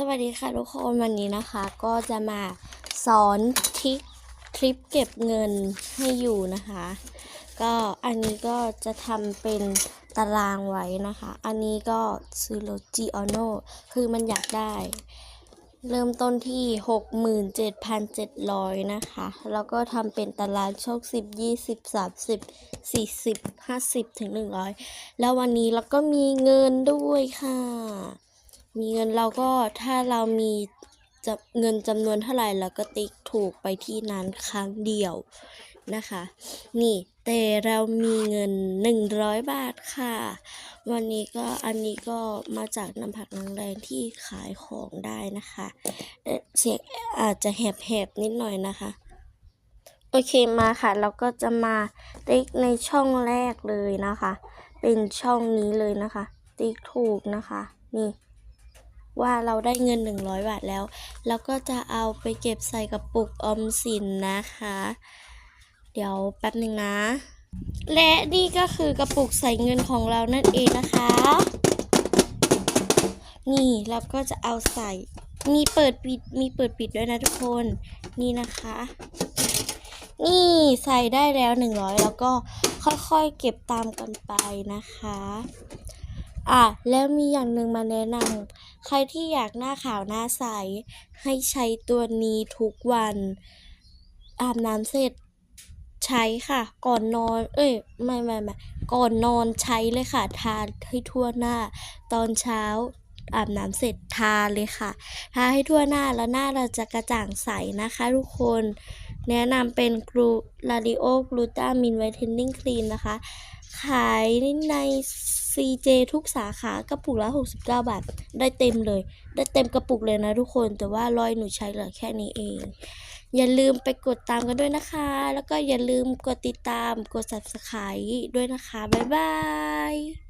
สวัสดีค่ะทุกคนวันนี้นะคะก็จะมาสอนทริคทริปเก็บเงินให้อยู่นะคะ ก็อันนี้ก็จะทำเป็นตารางไว้นะคะ อันนี้ก็ซื้อรถ g o n o คือมันอยากได้ เริ่มต้นที่ 67,700 นะคะ แล้วก็ทำเป็นตารางโชค 10 20 30 40 50 ถึง 100 แล้ววันนี้เราก็มีเงินด้วยค่ะ มีเงินเราก็ถ้าเรามีจะเงินจำนวนเท่าไหร่เราก็ติ๊กถูกไปที่นั้นครั้งเดียวนะคะ นี่แต่เรามีเงิน 100 บาทค่ะ วันนี้ก็อันนี้ก็มาจากน้ำผักน้ำแรงที่ขายของได้นะคะเออเสียงอาจจะแหบๆนิดหน่อยนะคะ โอเคมาค่ะ เราก็จะมาติ๊กในช่องแรกเลยนะคะ เป็นช่องนี้เลยนะคะ ติ๊กถูกนะคะ นี่ ว่าเราได้เงิน 100 บาทแล้ว แล้วก็จะเอาไปเก็บใส่กระปุกออมสินนะคะ เดี๋ยวแป๊บหนึ่งนะ และนี่ก็คือกระปุกใส่เงินของเรานั่นเองนะคะ นี่เราก็จะเอาใส่ มีเปิดปิด มีเปิดปิดด้วยนะทุกคน นี่นะคะ นี่ใส่ได้แล้วหนึ่งร้อยแล้วก็ค่อยๆเก็บตามกันไปนะคะ อะ แล้วมีอย่างหนึ่งมาแนะนำ ใครที่อยากหน้าขาวหน้าใส ให้ใช้ตัวนี้ทุกวัน อาบน้ำเสร็จใช้ค่ะ ก่อนนอน เอ้ย ไม่ไม่ไม่ก่อนนอนใช้เลยค่ะ ทาให้ทั่วหน้า ตอนเช้าอาบน้ำเสร็จทาเลยค่ะ ทาให้ทั่วหน้าแล้วหน้าเราจะกระจ่างใสนะคะทุกคน แนะนำเป็นกลูลาดิโอกลูตามินไวท์เทนนิ่งครีมนะคะ ขายใน CJ ทุกสาขากระปุกละ 69 บาท ได้เต็มเลย ได้เต็มกระปุกเลยนะทุกคน แต่ว่ารอยหนูใช้เหลือแค่นี้เอง อย่าลืมไปกดตามกันด้วยนะคะ แล้วก็อย่าลืมกดติดตาม กด subscribe ด้วยนะคะ บ๊ายบาย